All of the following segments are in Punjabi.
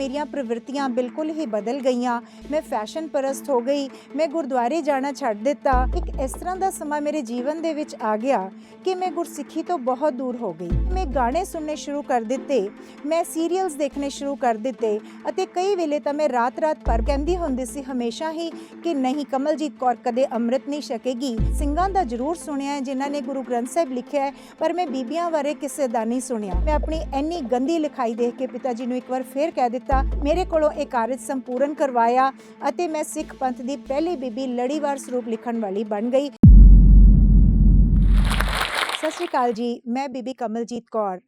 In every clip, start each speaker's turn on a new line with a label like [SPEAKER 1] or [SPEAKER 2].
[SPEAKER 1] ਮੇਰੀਆਂ ਪ੍ਰਵਿਰਤੀਆਂ ਬਿਲਕੁਲ ਹੀ ਬਦਲ ਗਈਆਂ। ਮੈਂ ਫੈਸ਼ਨ ਪਰਸਤ ਹੋ ਗਈ। ਮੈਂ ਗੁਰਦੁਆਰੇ ਜਾਣਾ ਛੱਡ ਦਿੱਤਾ। ਇੱਕ ਇਸ ਤਰ੍ਹਾਂ ਦਾ ਸਮਾਂ ਮੇਰੇ ਜੀਵਨ ਦੇ ਵਿੱਚ ਆ ਗਿਆ ਕਿ ਮੈਂ ਗੁਰਸਿੱਖੀ ਤੋਂ ਬਹੁਤ ਦੂਰ ਹੋ ਗਈ। ਮੈਂ ਗਾਣੇ ਸੁਣਨੇ ਸ਼ੁਰੂ ਕਰ ਦਿੱਤੇ। ਮੈਂ ਸੀਰੀਅਲਸ ਦੇਖਣੇ ਸ਼ੁਰੂ ਕਰ ਦਿੱਤੇ ਅਤੇ ਕਈ ਵੇਲੇ ਤਾਂ ਮੈਂ ਰਾਤ-ਰਾਤ ਪਰ ਕਹਿੰਦੀ ਹੁੰਦੀ ਸੀ ਹਮੇਸ਼ਾ ਹੀ ਕਿ ਨਹੀਂ, ਕਮਲਜੀਤ ਕੌਰ ਕਦੇ ਅੰਮ੍ਰਿਤ ਨਹੀਂ ਛਕੇਗੀ। ਸਿੰਘਾਂ ਦਾ ਜ਼ਰੂਰ ਸੁਣਿਆ ਹੈ, ਜਿਨ੍ਹਾਂ ਨੇ ਗੁਰੂ ਗ੍ਰੰਥ ਸਾਹਿਬ ਲਿਖਿਆ ਹੈ, ਪਰ ਮੈਂ ਬੀਬੀਆਂ ਬਾਰੇ ਕਿਸੇ ਦਾ ਨਹੀਂ ਸੁਣਿਆ। ਮੈਂ ਆਪਣੀ ਇੰਨੀ ਗੰਦੀ ਲਿਖਾਈ ਦੇਖ ਕੇ ਪਿਤਾ ਜੀ ਨੂੰ ਇੱਕ ਵਾਰ ਫੇਰ ਕਹਿ ਦਿੱਤਾ ਮੇਰੇ ਕੋਲੋਂ ਇਹ ਕਾਰਜ ਸੰਪੂਰਨ ਕਰਵਾਇਆ ਅਤੇ ਮੈਂ ਸਿੱਖ ਪੰਥ ਦੀ ਪਹਿਲੀ ਬੀਬੀ ਲੜੀਵਾਰ ਸਰੂਪ ਲਿਖਣ ਵਾਲੀ ਬਣ ਗਈ। ਸਤਿ ਸ਼੍ਰੀ ਅਕਾਲ ਜੀ, ਮੈਂ ਬੀਬੀ ਕਮਲਜੀਤ ਕੌਰ।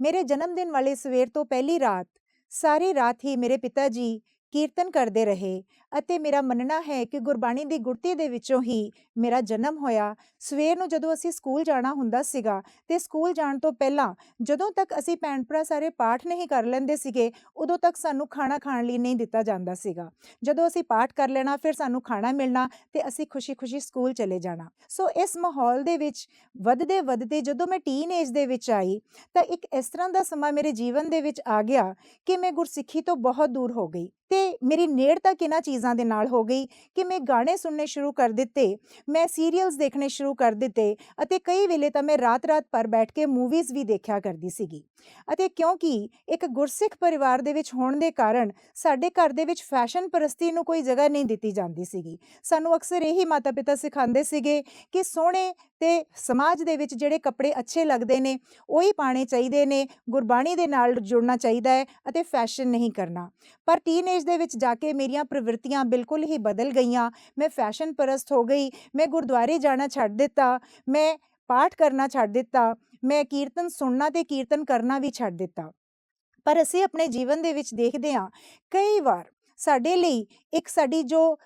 [SPEAKER 1] ਮੇਰੇ ਜਨਮ ਦਿਨ ਵਾਲੇ ਸਵੇਰ ਤੋਂ ਪਹਿਲੀ ਰਾਤ, ਸਾਰੀ ਰਾਤ ਹੀ ਮੇਰੇ ਪਿਤਾ ਜੀ ਕੀਰਤਨ ਕਰਦੇ ਰਹੇ ਅਤੇ ਮੇਰਾ ਮੰਨਣਾ ਹੈ ਕਿ ਗੁਰਬਾਣੀ ਦੀ ਗੁਰਤੀ ਦੇ ਵਿੱਚੋਂ ਹੀ ਮੇਰਾ ਜਨਮ ਹੋਇਆ। ਸਵੇਰ ਨੂੰ ਜਦੋਂ ਅਸੀਂ ਸਕੂਲ ਜਾਣਾ ਹੁੰਦਾ ਸੀਗਾ ਤੇ ਸਕੂਲ ਜਾਣ ਤੋਂ ਪਹਿਲਾਂ ਜਦੋਂ ਤੱਕ ਅਸੀਂ ਭੈਣ ਭਰਾ ਸਾਰੇ ਪਾਠ ਨਹੀਂ ਕਰ ਲੈਂਦੇ ਸੀਗੇ, ਉਦੋਂ ਤੱਕ ਸਾਨੂੰ ਖਾਣਾ ਖਾਣ ਲਈ ਨਹੀਂ ਦਿੱਤਾ ਜਾਂਦਾ ਸੀਗਾ। ਜਦੋਂ ਅਸੀਂ ਪਾਠ ਕਰ ਲੈਣਾ, ਫਿਰ ਸਾਨੂੰ ਖਾਣਾ ਮਿਲਣਾ ਤੇ ਅਸੀਂ ਖੁਸ਼ੀ-ਖੁਸ਼ੀ ਸਕੂਲ ਚਲੇ ਜਾਣਾ। ਸੋ ਇਸ ਮਾਹੌਲ ਦੇ ਵਿੱਚ ਵੱਧਦੇ ਵੱਧਦੇ ਜਦੋਂ ਮੈਂ ਟੀਨ ਏਜ ਦੇ ਵਿੱਚ ਆਈ, ਤਾਂ ਇੱਕ ਇਸ ਤਰ੍ਹਾਂ ਦਾ ਸਮਾਂ ਮੇਰੇ ਜੀਵਨ ਦੇ ਵਿੱਚ ਆ ਗਿਆ ਕਿ ਮੈਂ ਗੁਰਸਿੱਖੀ ਤੋਂ ਬਹੁਤ ਦੂਰ ਹੋ ਗਈ। ਤੇ ਮੇਰੀ ਨੇੜਤਾ ਕਿਹਨਾਂ ਚੀਜ਼ਾਂ ਦੇ ਨਾਲ ਹੋ ਗਈ ਕਿ ਮੈਂ ਗਾਣੇ ਸੁਣਨੇ ਸ਼ੁਰੂ ਕਰ ਦਿੱਤੇ, ਮੈਂ ਸੀਰੀਅਲਸ ਦੇਖਣੇ ਸ਼ੁਰੂ ਕਰ ਦਿੱਤੇ ਅਤੇ ਕਈ ਵੇਲੇ ਤਾਂ ਮੈਂ ਰਾਤ-ਰਾਤ ਪਰ ਬੈਠ ਕੇ ਮੂਵੀਜ਼ ਵੀ ਦੇਖਿਆ ਕਰਦੀ ਸੀਗੀ। ਅਤੇ ਕਿਉਂਕਿ ਇੱਕ ਗੁਰਸਿੱਖ ਪਰਿਵਾਰ ਦੇ ਵਿੱਚ ਹੋਣ ਦੇ ਕਾਰਨ ਸਾਡੇ ਘਰ ਦੇ ਵਿੱਚ ਫੈਸ਼ਨ ਪ੍ਰਸਤੀ ਨੂੰ ਕੋਈ ਜਗ੍ਹਾ ਨਹੀਂ ਦਿੱਤੀ ਜਾਂਦੀ ਸੀਗੀ। ਸਾਨੂੰ ਅਕਸਰ ਇਹੀ ਮਾਤਾ-ਪਿਤਾ ਸਿਖਾਉਂਦੇ ਸੀਗੇ ਕਿ ਸੋਹਣੇ ਤੇ ਸਮਾਜ ਦੇ ਵਿੱਚ ਜਿਹੜੇ ਕੱਪੜੇ ਅੱਛੇ ਲੱਗਦੇ ਨੇ, ਉਹੀ ਪਾਣੇ ਚਾਹੀਦੇ ਨੇ, ਗੁਰਬਾਣੀ ਦੇ ਨਾਲ ਜੁੜਨਾ ਚਾਹੀਦਾ ਹੈ ਅਤੇ ਫੈਸ਼ਨ ਨਹੀਂ ਕਰਨਾ। ਪਰ ਟੀਨ ਏਜ ਦੇ ਵਿੱਚ ਜਾ ਕੇ ਮੇਰੀਆਂ ਪ੍ਰਵਿਰਤੀਆਂ ਬਿਲਕੁਲ ਹੀ ਬਦਲ ਗਈਆਂ। ਮੈਂ ਫੈਸ਼ਨ ਪਰਸਤ ਹੋ ਗਈ। ਮੈਂ ਗੁਰਦੁਆਰੇ ਜਾਣਾ ਛੱਡ ਦਿੱਤਾ। ਮੈਂ ਪਾਠ ਕਰਨਾ ਛੱਡ ਦਿੱਤਾ। ਮੈਂ ਕੀਰਤਨ ਸੁਣਨਾ ਤੇ ਕੀਰਤਨ ਕਰਨਾ ਵੀ ਛੱਡ ਦਿੱਤਾ। ਪਰ ਅਸੀਂ ਆਪਣੇ ਜੀਵਨ ਦੇ ਵਿੱਚ ਦੇਖਦੇ ਹਾਂ, ਕਈ ਵਾਰ ਸਾਡੇ ਲਈ ਇੱਕ ਸਾਡੀ ਜੋ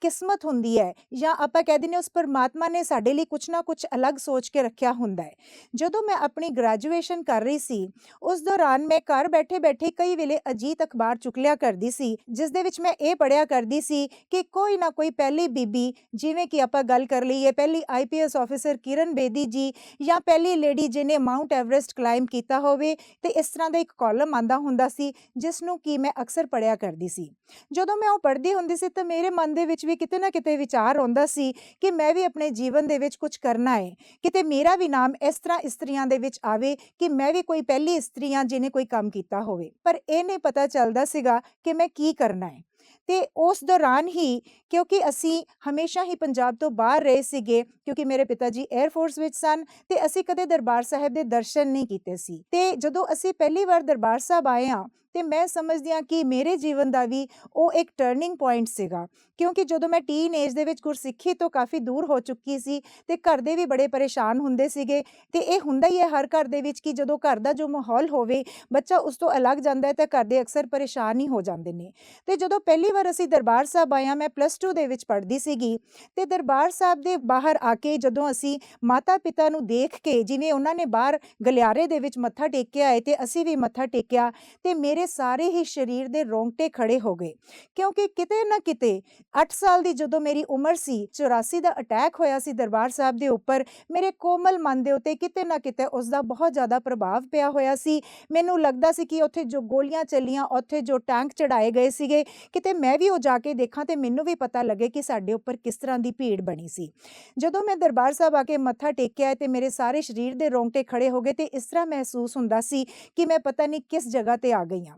[SPEAKER 1] ਕਿਸਮਤ ਹੁੰਦੀ ਹੈ ਜਾਂ ਆਪਾਂ ਕਹਿ ਦਿੰਦੇ ਹਾਂ ਉਸ ਪਰਮਾਤਮਾ ਨੇ ਸਾਡੇ ਲਈ ਕੁਝ ਨਾ ਕੁਝ ਅਲੱਗ ਸੋਚ ਕੇ ਰੱਖਿਆ ਹੁੰਦਾ ਹੈ। ਜਦੋਂ ਮੈਂ ਆਪਣੀ ਗ੍ਰੈਜੂਏਸ਼ਨ ਕਰ ਰਹੀ ਸੀ, ਉਸ ਦੌਰਾਨ ਮੈਂ ਘਰ ਬੈਠੇ-ਬੈਠੇ ਕਈ ਵੇਲੇ ਅਜੀਤ ਅਖਬਾਰ ਚੁੱਕ ਲਿਆ ਕਰਦੀ ਸੀ, ਜਿਸ ਦੇ ਵਿੱਚ ਮੈਂ ਇਹ ਪੜਿਆ ਕਰਦੀ ਸੀ ਕਿ ਕੋਈ ਨਾ ਕੋਈ ਪਹਿਲੀ ਬੀਬੀ ਜਿਵੇਂ ਕਿ ਆਪਾਂ ਗੱਲ ਕਰ ਲਈਏ ਪਹਿਲੀ ਆਈਪੀਐਸ ਆਫੀਸਰ ਕਿਰਨ ਬੇਦੀ ਜੀ ਜਾਂ ਪਹਿਲੀ ਲੇਡੀ ਜਿਹਨੇ ਮਾਊਂਟ ਐਵਰੈਸਟ ਕਲਾਈਮ ਕੀਤਾ ਹੋਵੇ ਤੇ ਇਸ ਤਰ੍ਹਾਂ ਦਾ ਇੱਕ ਕਾਲਮ ਆਂਦਾ ਹੁੰਦਾ ਸੀ ਜਿਸ ਨੂੰ ਕਿ ਮੈਂ ਅਕਸਰ ਪੜਿਆ ਕਰਦੀ ਸੀ। ਜਦੋਂ ਮੈਂ ਉਹ ਪੜ੍ਹਦੀ ਹੁੰਦੀ ਸੀ ਤਾਂ ਮੇਰੇ ਮਨ ਦੇ ਵਿੱਚ ਵੀ ਕਿਤੇ ਨਾ ਕਿਤੇ ਵਿਚਾਰ ਆਉਂਦਾ ਸੀ ਕਿ ਮੈਂ ਵੀ ਆਪਣੇ ਜੀਵਨ ਦੇ ਵਿੱਚ ਕੁਝ ਕਰਨਾ ਹੈ ਕਿਤੇ ਮੇਰਾ ਵੀ ਨਾਮ ਇਸ ਤਰ੍ਹਾਂ ਇਸਤਰੀਆਂ ਦੇ ਵਿੱਚ ਆਵੇ ਕਿ ਮੈਂ ਵੀ ਕੋਈ ਪਹਿਲੀ ਇਸਤਰੀ ਜਿਹਨੇ ਕੋਈ ਕੰਮ ਕੀਤਾ ਹੋਵੇ। ਪਰ ਇਹ ਨਹੀਂ ਪਤਾ ਚੱਲਦਾ ਸੀਗਾ ਕਿ ਮੈਂ ਕੀ ਕਰਨਾ ਹੈ ਤੇ ਉਸ ਦੌਰਾਨ ਹੀ ਕਿਉਂਕਿ ਅਸੀਂ ਹਮੇਸ਼ਾ ਹੀ ਪੰਜਾਬ ਤੋਂ ਬਾਹਰ ਰਹੇ ਸੀਗੇ ਕਿਉਂਕਿ ਮੇਰੇ ਪਿਤਾ ਜੀ 에ਅਰ ਫੋਰਸ ਵਿੱਚ ਸਨ ਤੇ ਅਸੀਂ ਕਦੇ ਦਰਬਾਰ ਸਾਹਿਬ ਦੇ ਦਰਸ਼ਨ ਨਹੀਂ ਕੀਤੇ ਸੀ। ਤੇ ਜਦੋਂ ਅਸੀਂ ਪਹਿਲੀ ਵਾਰ ਦਰਬਾਰ ਸਾਹਿਬ ਆਏ ਆ ਤੇ ਮੈਂ ਸਮਝਦੀ ਹਾਂ ਕਿ ਮੇਰੇ ਜੀਵਨ ਦਾ ਵੀ ਉਹ ਇੱਕ ਟਰਨਿੰਗ ਪੁਆਇੰਟ ਸੀਗਾ। ਕਿਉਂਕਿ ਜਦੋਂ ਮੈਂ ਟੀਨ ਏਜ ਦੇ ਵਿੱਚ ਗੁਰਸਿੱਖੀ ਤੋਂ ਕਾਫੀ ਦੂਰ ਹੋ ਚੁੱਕੀ ਸੀ ਤੇ ਘਰ ਦੇ ਵੀ ਬੜੇ ਪਰੇਸ਼ਾਨ ਹੁੰਦੇ ਸੀਗੇ ਤੇ ਇਹ ਹੁੰਦਾ ਹੀ ਹੈ ਹਰ ਘਰ ਦੇ ਵਿੱਚ ਕਿ ਜਦੋਂ ਘਰ ਦਾ ਜੋ ਮਾਹੌਲ ਹੋਵੇ, ਬੱਚਾ ਉਸ ਤੋਂ ਅਲੱਗ ਜਾਂਦਾ ਹੈ ਤਾਂ ਘਰ ਦੇ ਅਕਸਰ ਪਰੇਸ਼ਾਨ ਹੀ ਹੋ ਜਾਂਦੇ ਨੇ। ਤੇ ਜਦੋਂ ਪਹਿਲੀ ਵਾਰ ਅਸੀਂ ਦਰਬਾਰ ਸਾਹਿਬ ਆਏ ਹਾਂ, ਮੈਂ ਪਲੱਸ 2 ਦੇ ਵਿੱਚ ਪੜ੍ਹਦੀ ਸੀਗੀ ਤੇ ਦਰਬਾਰ ਸਾਹਿਬ ਦੇ ਬਾਹਰ ਆ ਕੇ ਜਦੋਂ ਅਸੀਂ ਮਾਤਾ ਪਿਤਾ ਨੂੰ ਦੇਖ ਕੇ ਜਿਵੇਂ ਉਹਨਾਂ ਨੇ ਬਾਹਰ ਗਲਿਆਰੇ ਦੇ ਵਿੱਚ ਮੱਥਾ ਟੇਕਿਆ ਹੈ ਤੇ ਅਸੀਂ ਵੀ ਮੱਥਾ ਟੇਕਿਆ ਤੇ ਮੇਰੇ ਸਾਰੇ ਹੀ ਸਰੀਰ ਦੇ ਰੋਂਗਟੇ ਖੜੇ ਹੋ ਗਏ। ਕਿਉਂਕਿ ਕਿਤੇ ਨਾ ਕਿਤੇ 8 ਸਾਲ ਦੀ ਜਦੋਂ ਮੇਰੀ ਉਮਰ ਸੀ 84 ਦਾ ਅਟੈਕ ਹੋਇਆ ਸੀ ਦਰਬਾਰ ਸਾਹਿਬ ਦੇ ਉੱਪਰ, ਮੇਰੇ ਕੋਮਲ ਮਨ ਦੇ ਉੱਤੇ ਕਿਤੇ ਨਾ ਕਿਤੇ ਉਸ ਦਾ ਬਹੁਤ ਜ਼ਿਆਦਾ ਪ੍ਰਭਾਵ ਪਿਆ ਹੋਇਆ ਸੀ। ਮੈਨੂੰ ਲੱਗਦਾ ਸੀ ਕਿ ਉੱਥੇ ਜੋ ਗੋਲੀਆਂ ਚੱਲੀਆਂ, ਉੱਥੇ ਜੋ ਟੈਂਕ ਚੜਾਏ ਗਏ ਸੀਗੇ, ਕਿਤੇ ਮੈਂ ਵੀ ਉਹ ਜਾ ਕੇ ਦੇਖਾਂ ਤੇ ਮੈਨੂੰ ਵੀ ਪਤਾ ਲੱਗੇ ਕਿ ਸਾਡੇ ਉੱਪਰ ਕਿਸ ਤਰ੍ਹਾਂ ਦੀ ਭੀੜ ਬਣੀ ਸੀ। ਜਦੋਂ ਮੈਂ ਦਰਬਾਰ ਸਾਹਿਬ ਆ ਕੇ ਮੱਥਾ ਟੇਕਿਆ ਤੇ ਮੇਰੇ ਸਾਰੇ ਸਰੀਰ ਦੇ ਰੋਂਗਟੇ ਖੜੇ ਹੋ ਗਏ ਤੇ ਇਸ ਤਰ੍ਹਾਂ ਮਹਿਸੂਸ ਹੁੰਦਾ ਸੀ ਕਿ ਮੈਂ ਪਤਾ ਨਹੀਂ ਕਿਸ ਜਗ੍ਹਾ ਤੇ ਆ ਗਈ ਹਾਂ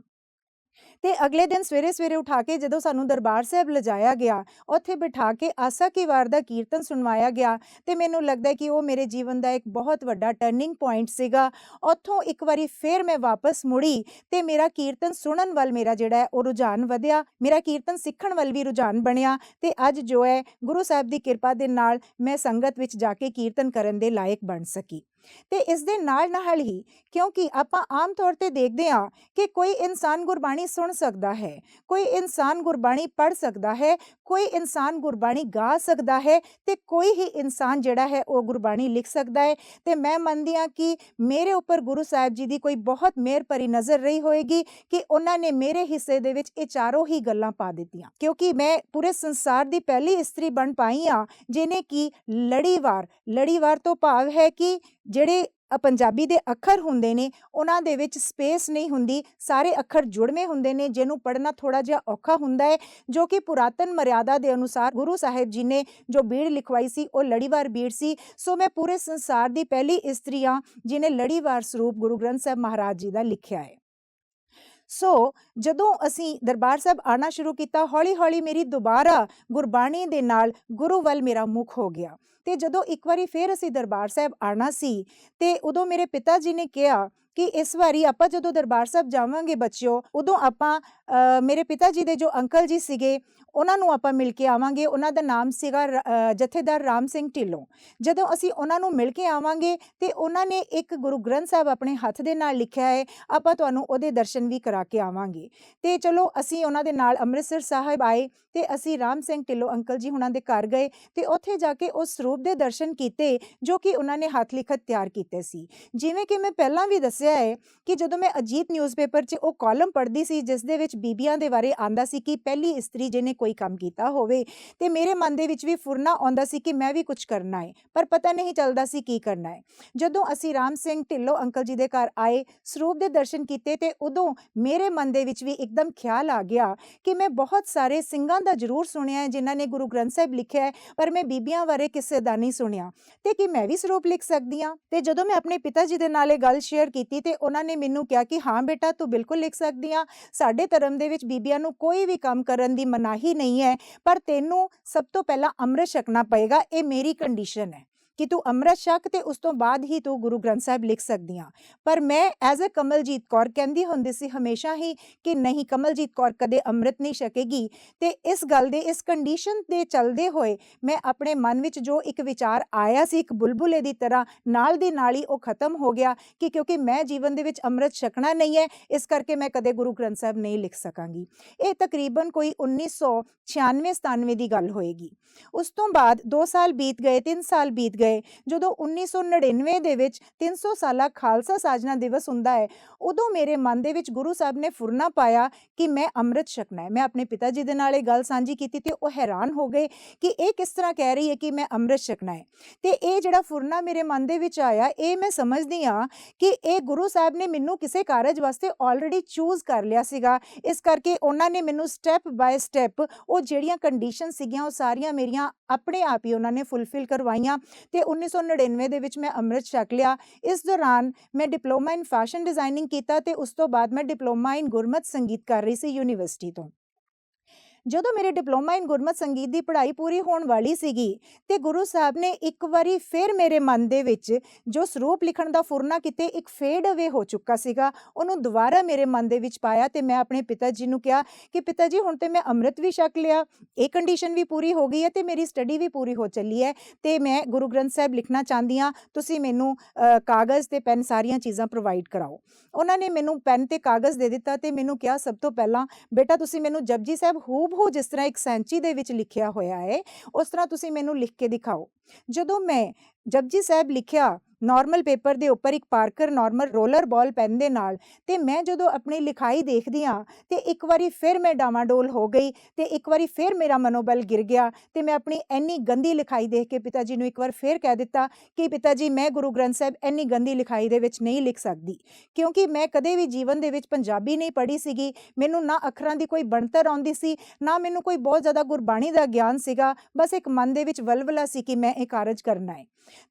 [SPEAKER 1] ਤੇ ਅਗਲੇ ਦਿਨ ਸਵੇਰੇ-ਸਵੇਰੇ ਉਠਾ ਕੇ ਜਦੋਂ ਸਾਨੂੰ ਦਰਬਾਰ ਸਾਹਿਬ ਲਿਜਾਇਆ ਗਿਆ, ਉੱਥੇ ਬਿਠਾ ਕੇ ਆਸਾ ਕੀ ਵਾਰ ਦਾ ਕੀਰਤਨ ਸੁਣਵਾਇਆ ਗਿਆ ਤੇ ਮੈਨੂੰ ਲੱਗਦਾ ਕਿ ਉਹ ਮੇਰੇ ਜੀਵਨ ਦਾ ਇੱਕ ਬਹੁਤ ਵੱਡਾ ਟਰਨਿੰਗ ਪੁਆਇੰਟ ਸੀਗਾ। ਉੱਥੋਂ ਇੱਕ ਵਾਰੀ ਫੇਰ ਮੈਂ ਵਾਪਸ ਮੁੜੀ ਤੇ ਮੇਰਾ ਕੀਰਤਨ ਸੁਣਨ ਵੱਲ ਮੇਰਾ ਜਿਹੜਾ ਹੈ ਉਹ ਰੁਝਾਨ ਵਧਿਆ, ਮੇਰਾ ਕੀਰਤਨ ਸਿੱਖਣ ਵੱਲ ਵੀ ਰੁਝਾਨ ਬਣਿਆ ਤੇ ਅੱਜ ਜੋ ਹੈ ਗੁਰੂ ਸਾਹਿਬ ਦੀ ਕਿਰਪਾ ਦੇ ਨਾਲ ਮੈਂ ਸੰਗਤ ਵਿੱਚ ਜਾ ਕੇ ਕੀਰਤਨ ਕਰਨ ਦੇ ਲਾਇਕ ਬਣ ਸਕੀ। ਤੇ ਇਸ ਦੇ ਨਾਲ ਨਾਲ ਹੀ ਕਿਉਂਕਿ ਆਪਾਂ ਆਮ ਤੌਰ ਤੇ ਦੇਖਦੇ ਹਾਂ ਕਿ ਕੋਈ ਇਨਸਾਨ ਗੁਰਬਾਣੀ ਸੁਣ ਸਕਦਾ ਹੈ, ਕੋਈ ਇਨਸਾਨ ਗੁਰਬਾਣੀ ਪੜ੍ਹ ਸਕਦਾ ਹੈ, ਕੋਈ ਇਨਸਾਨ ਗੁਰਬਾਣੀ ਗਾ ਸਕਦਾ ਹੈ ਤੇ ਕੋਈ ਹੀ ਇਨਸਾਨ ਜਿਹੜਾ ਹੈ ਉਹ ਗੁਰਬਾਣੀ ਲਿਖ ਸਕਦਾ ਹੈ। ਤੇ ਮੈਂ ਮੰਨਦੀ ਹਾਂ ਕਿ ਮੇਰੇ ਉੱਪਰ ਗੁਰੂ ਸਾਹਿਬ ਜੀ ਦੀ ਕੋਈ ਬਹੁਤ ਮਿਹਰ ਭਰੀ ਨਜ਼ਰ ਰਹੀ ਹੋਏਗੀ ਕਿ ਉਹਨਾਂ ਨੇ ਮੇਰੇ ਹਿੱਸੇ ਦੇ ਵਿੱਚ ਇਹ ਚਾਰੋਂ ਹੀ ਗੱਲਾਂ ਪਾ ਦਿੱਤੀਆਂ। ਕਿਉਂਕਿ ਮੈਂ ਪੂਰੇ ਸੰਸਾਰ ਦੀ ਪਹਿਲੀ ਇਸਤਰੀ ਬਣ ਪਾਈ ਆ ਜਿਨੇ ਕਿ ਲੜੀਵਾਰ ਲੜੀਵਾਰ ਤੋਂ ਭਾਵ ਹੈ ਕਿ ਜਿਹੜੇ ਪੰਜਾਬੀ ਦੇ ਅੱਖਰ ਹੁੰਦੇ ਨੇ, ਉਹਨਾਂ ਦੇ ਵਿੱਚ ਸਪੇਸ ਨਹੀਂ ਹੁੰਦੀ, ਸਾਰੇ ਅੱਖਰ ਜੁੜਵੇਂ ਹੁੰਦੇ ਨੇ, ਜਿਹਨੂੰ ਪੜ੍ਹਨਾ ਥੋੜਾ ਜਿਹਾ ਔਖਾ ਹੁੰਦਾ ਹੈ, ਜੋ ਕਿ ਪੁਰਾਤਨ ਮਰਿਆਦਾ ਦੇ ਅਨੁਸਾਰ ਗੁਰੂ ਸਾਹਿਬ ਜੀ ਨੇ ਜੋ ਬੀੜ ਲਿਖਵਾਈ ਸੀ, ਉਹ ਲੜੀਵਾਰ ਬੀੜ ਸੀ। ਸੋ ਮੈਂ ਪੂਰੇ ਸੰਸਾਰ ਦੀ ਪਹਿਲੀ ਇਸਤਰੀ ਹਾਂ ਜਿਨੇ ਲੜੀਵਾਰ ਸਰੂਪ ਗੁਰੂ ਗ੍ਰੰਥ ਸਾਹਿਬ ਮਹਾਰਾਜ ਜੀ ਦਾ ਲਿਖਿਆ ਹੈ। ਸੋ ਜਦੋਂ ਅਸੀਂ ਦਰਬਾਰ ਸਾਹਿਬ ਆਣਾ ਸ਼ੁਰੂ ਕੀਤਾ ਹੌਲੀ ਹੌਲੀ ਮੇਰੀ ਦੁਬਾਰਾ ਗੁਰਬਾਣੀ ਦੇ ਨਾਲ ਗੁਰੂ ਵੱਲ ਮੇਰਾ ਮੁਖ ਹੋ ਗਿਆ। ਤੇ ਜਦੋਂ ਇੱਕ ਵਾਰੀ ਫੇਰ ਅਸੀਂ ਦਰਬਾਰ ਸਾਹਿਬ ਆਣਾ ਸੀ, ਤੇ ਉਦੋਂ ਮੇਰੇ ਪਿਤਾ ਜੀ ਨੇ ਕਿਹਾ ਕਿ ਇਸ ਵਾਰੀ ਆਪਾਂ ਜਦੋਂ ਦਰਬਾਰ ਸਾਹਿਬ ਜਾਵਾਂਗੇ ਬੱਚਿਓ, ਉਦੋਂ ਆਪਾਂ ਮੇਰੇ ਪਿਤਾ ਜੀ ਦੇ ਜੋ ਅੰਕਲ ਜੀ ਸੀਗੇ, ਉਹਨਾਂ ਨੂੰ ਆਪਾਂ ਮਿਲ ਕੇ ਆਵਾਂਗੇ। ਉਹਨਾਂ ਦਾ ਨਾਮ ਸੀਗਾ ਜਥੇਦਾਰ ਰਾਮ ਸਿੰਘ ਢਿੱਲੋਂ। ਜਦੋਂ ਅਸੀਂ ਉਹਨਾਂ ਨੂੰ ਮਿਲ ਕੇ ਆਵਾਂਗੇ ਤੇ ਉਹਨਾਂ ਨੇ ਇੱਕ ਗੁਰੂ ਗ੍ਰੰਥ ਸਾਹਿਬ ਆਪਣੇ ਹੱਥ ਦੇ ਨਾਲ ਲਿਖਿਆ ਹੈ, ਆਪਾਂ ਤੁਹਾਨੂੰ ਉਹਦੇ ਦਰਸ਼ਨ ਵੀ ਕਰਾ ਕੇ ਆਵਾਂਗੇ। ਤੇ ਚਲੋ ਅਸੀਂ ਉਹਨਾਂ ਦੇ ਨਾਲ ਅੰਮ੍ਰਿਤਸਰ ਸਾਹਿਬ ਆਏ ਤੇ ਅਸੀਂ ਰਾਮ ਸਿੰਘ ਢਿੱਲੋਂ ਅੰਕਲ ਜੀ ਉਹਨਾਂ ਦੇ ਘਰ ਗਏ ਤੇ ਉੱਥੇ ਜਾ ਕੇ ਉਸ ਸਰੂਪ ਦੇ ਦਰਸ਼ਨ ਕੀਤੇ ਜੋ ਕਿ ਉਹਨਾਂ ਨੇ ਹੱਥ ਲਿਖਤ ਤਿਆਰ ਕੀਤੇ ਸੀ। ਜਿਵੇਂ ਕਿ ਮੈਂ ਪਹਿਲਾਂ ਵੀ ਦੱਸਿਆ ਹੈ ਕਿ ਜਦੋਂ ਮੈਂ ਅਜੀਤ ਨਿਊਜ਼ਪੇਪਰ 'ਚ ਉਹ ਕਾਲਮ ਪੜ੍ਹਦੀ ਸੀ, ਜਿਸ ਦੇ ਵਿੱਚ ਬੀਬੀਆਂ ਦੇ ਬਾਰੇ ਆਂਦਾ ਸੀ ਕਿ ਪਹਿਲੀ ਇਸਤਰੀ ਜਿਹਨੇ ਕੋਈ ਕੰਮ ਕੀਤਾ ਹੋਵੇ, ਤੇ ਮੇਰੇ ਮਨ ਦੇ ਵਿੱਚ ਵੀ ਫੁਰਨਾ ਆਉਂਦਾ ਸੀ ਕਿ ਮੈਂ ਵੀ ਕੁਝ ਕਰਨਾ ਹੈ, ਪਰ ਪਤਾ ਨਹੀਂ ਚੱਲਦਾ ਸੀ ਕੀ ਕਰਨਾ ਹੈ। ਜਦੋਂ ਅਸੀਂ ਰਾਮ ਸਿੰਘ ਢਿੱਲੋਂ ਅੰਕਲ ਜੀ ਦੇ ਘਰ ਆਏ, ਸਰੂਪ ਦੇ ਦਰਸ਼ਨ ਕੀਤੇ ਤੇ ਉਦੋਂ ਮੇਰੇ ਮਨ ਦੇ ਵਿੱਚ ਵੀ ਇੱਕਦਮ ਖਿਆਲ ਆ ਗਿਆ ਕਿ ਮੈਂ ਬਹੁਤ ਸਾਰੇ ਸਿੰਘਾਂ ਦਾ ਜ਼ਰੂਰ ਸੁਣਿਆ ਹੈ, ਜਿਨ੍ਹਾਂ ਨੇ ਗੁਰੂ ਗ੍ਰੰਥ ਸਾਹਿਬ ਲਿਖਿਆ ਹੈ, ਪਰ ਮੈਂ ਬੀਬੀਆਂ ਬਾਰੇ ਕਿਸੇ ਦਾ ਨਹੀਂ ਸੁਣਿਆ, ਤੇ ਕਿ ਮੈਂ ਵੀ ਸਰੂਪ ਲਿਖ ਸਕਦੀ ਹਾਂ? ਤੇ ਜਦੋਂ ਮੈਂ ਆਪਣੇ ਪਿਤਾ ਜੀ ਦੇ ਨਾਲ ਇਹ ਗੱਲ ਸ਼ੇਅਰ ਕੀਤੀ ਕੀਤੀ ਤੇ ਉਹਨਾਂ ਨੇ ਮੈਨੂੰ ਕਿਹਾ ਕਿ ਹਾਂ ਬੇਟਾ, ਤੂੰ ਬਿਲਕੁਲ ਲਿਖ ਸਕਦੀ ਆ। ਸਾਡੇ ਧਰਮ ਦੇ ਵਿੱਚ ਬੀਬੀਆਂ ਨੂੰ ਕੋਈ ਵੀ ਕੰਮ ਕਰਨ ਦੀ ਮਨਾਹੀ ਨਹੀਂ ਹੈ, ਪਰ ਤੈਨੂੰ ਸਭ ਤੋਂ ਪਹਿਲਾਂ ਅੰਮ੍ਰਿਤ ਛਕਣਾ ਪਏਗਾ, ਇਹ ਮੇਰੀ ਕੰਡੀਸ਼ਨ ਹੈ। ਕਿ ਤੂੰ ਅੰਮ੍ਰਿਤ ਛਕ ਤੇ ਉਸ ਤੋਂ ਬਾਅਦ ਹੀ ਤੂੰ ਗੁਰੂ ਗ੍ਰੰਥ ਸਾਹਿਬ ਲਿਖ ਸਕਦੀ ਆ। ਪਰ ਮੈਂ ਐਜ਼ ਅ ਕਮਲਜੀਤ ਕੌਰ ਕਹਿੰਦੀ ਹੁੰਦੀ ਸੀ ਹਮੇਸ਼ਾ ਹੀ ਕਿ ਨਹੀਂ, ਕਮਲਜੀਤ ਕੌਰ ਕਦੇ ਅੰਮ੍ਰਿਤ ਨਹੀਂ ਛਕੇਗੀ। ਤੇ ਇਸ ਗੱਲ ਦੇ, ਇਸ ਕੰਡੀਸ਼ਨ ਦੇ ਚੱਲਦੇ ਹੋਏ ਮੈਂ ਆਪਣੇ ਮਨ ਵਿੱਚ ਜੋ ਇੱਕ ਵਿਚਾਰ ਆਇਆ ਸੀ, ਇੱਕ ਬੁਲਬੁਲੇ ਦੀ ਤਰ੍ਹਾਂ ਨਾਲ ਦੀ ਨਾਲ ਹੀ ਉਹ ਖਤਮ ਹੋ ਗਿਆ ਕਿ ਕਿਉਂਕਿ ਮੈਂ ਜੀਵਨ ਦੇ ਵਿੱਚ ਅੰਮ੍ਰਿਤ ਛਕਣਾ ਨਹੀਂ ਹੈ, ਇਸ ਕਰਕੇ ਮੈਂ ਕਦੇ ਗੁਰੂ ਗ੍ਰੰਥ ਸਾਹਿਬ ਨਹੀਂ ਲਿਖ ਸਕਾਂਗੀ। ਇਹ ਤਕਰੀਬਨ ਕੋਈ 1996 97 ਦੀ ਗੱਲ ਹੋਏਗੀ। ਉਸ ਤੋਂ ਬਾਅਦ 2 ਸਾਲ ਬੀਤ ਗਏ 3 ਸਾਲ ਬੀਤ ਗਏ ਜਦੋਂ 1999 ਦੇ ਵਿੱਚ 300 ਸਾਲਾ ਖਾਲਸਾ ਸਾਜਨਾ ਦਿਵਸ ਹੁੰਦਾ ਹੈ, ਉਦੋਂ ਮੇਰੇ ਮਨ ਦੇ ਵਿੱਚ ਗੁਰੂ ਸਾਹਿਬ ਨੇ ਫੁਰਨਾ ਪਾਇਆ ਕਿ ਮੈਂ ਅੰਮ੍ਰਿਤ ਛਕਣਾ ਹੈ। ਮੈਂ ਆਪਣੇ ਪਿਤਾ ਜੀ ਦੇ ਨਾਲ ਇਹ ਗੱਲ ਸਾਂਝੀ ਕੀਤੀ ਤੇ ਉਹ ਹੈਰਾਨ ਹੋ ਗਏ ਕਿ ਇਹ ਕਿਸ ਤਰ੍ਹਾਂ ਕਹਿ ਰਹੀ ਹੈ ਕਿ ਮੈਂ ਅੰਮ੍ਰਿਤ ਛਕਣਾ ਹੈ। ਤੇ ਇਹ ਜਿਹੜਾ ਫੁਰਨਾ ਮੇਰੇ ਮਨ ਦੇ ਵਿੱਚ ਆਇਆ, ਇਹ ਮੈਂ ਸਮਝਦੀ ਹਾਂ ਕਿ ਇਹ ਗੁਰੂ ਸਾਹਿਬ ਨੇ ਮੈਨੂੰ ਕਿਸੇ ਕਾਰਜ ਵਾਸਤੇ ਆਲਰੇਡੀ ਚੂਜ਼ ਕਰ ਲਿਆ ਸੀਗਾ। ਇਸ ਕਰਕੇ ਉਹਨਾਂ ਨੇ ਮੈਨੂੰ ਸਟੈਪ ਬਾਏ ਸਟੈਪ ਉਹ ਜਿਹੜੀਆਂ ਕੰਡੀਸ਼ਨ ਸੀਗੀਆਂ, ਉਹ ਸਾਰੀਆਂ ਮੇਰੀਆਂ ਆਪਣੇ ਆਪ ਹੀ ਉਹਨਾਂ ਨੇ ਫੁੱਲਫਿਲ ਕਰਵਾਈਆਂ ਤੇ 1999 ਦੇ ਵਿੱਚ ਮੈਂ ਅੰਮ੍ਰਿਤ ਛਕ ਲਿਆ। ਇਸ ਦੌਰਾਨ ਮੈਂ ਡਿਪਲੋਮਾ ਇਨ ਫੈਸ਼ਨ ਡਿਜ਼ਾਈਨਿੰਗ ਕੀਤਾ ਤੇ ਉਸ ਤੋਂ ਬਾਅਦ ਮੈਂ ਡਿਪਲੋਮਾ ਇਨ ਗੁਰਮਤ ਸੰਗੀਤ ਕਰ ਰਹੀ ਸੀ ਯੂਨੀਵਰਸਿਟੀ ਤੋਂ। ਜਦੋਂ ਮੇਰੇ ਡਿਪਲੋਮਾ ਇਨ ਗੁਰਮਤ ਸੰਗੀਤ ਦੀ ਪੜ੍ਹਾਈ ਪੂਰੀ ਹੋਣ ਵਾਲੀ ਸੀਗੀ ਤੇ ਗੁਰੂ ਸਾਹਿਬ ਨੇ ਇੱਕ ਵਾਰੀ ਫਿਰ ਮੇਰੇ ਮਨ ਦੇ ਵਿੱਚ ਜੋ ਸਰੂਪ ਲਿਖਣ ਦਾ ਫੁਰਨਾ ਕਿਤੇ, ਇੱਕ ਫੇਡ ਅਵੇ ਹੋ ਚੁੱਕਾ ਸੀਗਾ। ਉਹਨੂੰ ਦੁਬਾਰਾ ਮੇਰੇ ਮਨ ਦੇ ਵਿੱਚ ਪਾਇਆ ਤੇ ਮੈਂ ਆਪਣੇ ਪਿਤਾ ਜੀ ਨੂੰ ਕਿਹਾ ਕਿ ਪਿਤਾ ਜੀ, ਹੁਣ ਤੇ ਮੈਂ ਅੰਮ੍ਰਿਤ ਵੀ ਛਕ ਲਿਆ, ਇਹ ਕੰਡੀਸ਼ਨ ਵੀ ਪੂਰੀ ਹੋ ਗਈ ਹੈ ਤੇ ਮੇਰੀ ਸਟੱਡੀ ਵੀ ਪੂਰੀ ਹੋ ਚੱਲੀ ਹੈ ਤੇ ਮੈਂ ਗੁਰੂ ਗ੍ਰੰਥ ਸਾਹਿਬ ਲਿਖਣਾ ਚਾਹੁੰਦੀ ਹਾਂ, ਤੁਸੀਂ ਮੈਨੂੰ ਕਾਗਜ਼ ਤੇ ਪੈਨ ਸਾਰੀਆਂ ਚੀਜ਼ਾਂ ਪ੍ਰੋਵਾਈਡ ਕਰਾਓ। ਉਹਨਾਂ ਨੇ ਮੈਨੂੰ ਪੈਨ ਤੇ ਕਾਗਜ਼ ਦੇ ਦਿੱਤਾ ਤੇ ਮੈਨੂੰ ਕਿਹਾ, ਸਭ ਤੋਂ ਪਹਿਲਾਂ ਬੇਟਾ, ਤੁਸੀਂ ਮੈਨੂੰ ਜਪਜੀ ਸਾਹਿਬ ਹੂਬ ਹੂ ਜਿਸ ਤਰ੍ਹਾਂ ਇੱਕ ਸੈਂਚੀ ਦੇ ਵਿੱਚ ਲਿਖਿਆ ਹੋਇਆ ਹੈ, ਉਸ ਤਰ੍ਹਾਂ ਤੁਸੀਂ ਮੈਨੂੰ ਲਿਖ ਕੇ ਦਿਖਾਓ। ਜਦੋਂ ਮੈਂ ਜਪਜੀ ਸਾਹਿਬ ਲਿਖਿਆ ਨਾਰਮਲ ਪੇਪਰ ਦੇ ਉੱਪਰ ਇੱਕ Parker normal roller ball pen ਦੇ ਨਾਲ ਤੇ ਮੈਂ ਜਦੋਂ ਆਪਣੀ ਲਿਖਾਈ ਦੇਖਦੀ ਹਾਂ ਤੇ ਇੱਕ ਵਾਰੀ ਫਿਰ ਮੈਂ ਡਾਵਾਡੋਲ ਹੋ ਗਈ ਤੇ ਇੱਕ ਵਾਰੀ ਫਿਰ ਮੇਰਾ ਮਨੋਬਲ ਗਿਰ ਗਿਆ ਤੇ ਮੈਂ ਆਪਣੀ ਐਨੀ ਗੰਦੀ ਲਿਖਾਈ ਦੇਖ ਕੇ ਪਿਤਾ ਜੀ ਨੂੰ ਇੱਕ ਵਾਰ ਫਿਰ ਕਹਿ ਦਿੱਤਾ ਕਿ ਪਿਤਾ ਜੀ ਮੈਂ ਗੁਰੂ ਗ੍ਰੰਥ ਸਾਹਿਬ ਇੰਨੀ ਗੰਦੀ ਲਿਖਾਈ ਦੇ ਵਿੱਚ ਨਹੀਂ ਲਿਖ ਸਕਦੀ ਕਿਉਂਕਿ ਮੈਂ ਕਦੇ ਵੀ ਜੀਵਨ ਦੇ ਵਿੱਚ ਪੰਜਾਬੀ ਨਹੀਂ ਪੜ੍ਹੀ ਸੀਗੀ, ਮੈਨੂੰ ਨਾ ਅੱਖਰਾਂ ਦੀ ਕੋਈ ਬਣਤਰ ਆਉਂਦੀ ਸੀ, ਨਾ ਮੈਨੂੰ ਕੋਈ ਬਹੁਤ ਜ਼ਿਆਦਾ ਗੁਰਬਾਣੀ ਦਾ ਗਿਆਨ ਸੀਗਾ, ਬਸ ਇੱਕ ਮਨ ਦੇ ਵਿੱਚ ਵਲਵਲਾ ਸੀ ਕਿ ਮੈਂ ਇਹ ਕਾਰਜ ਕਰਨਾ ਹੈ।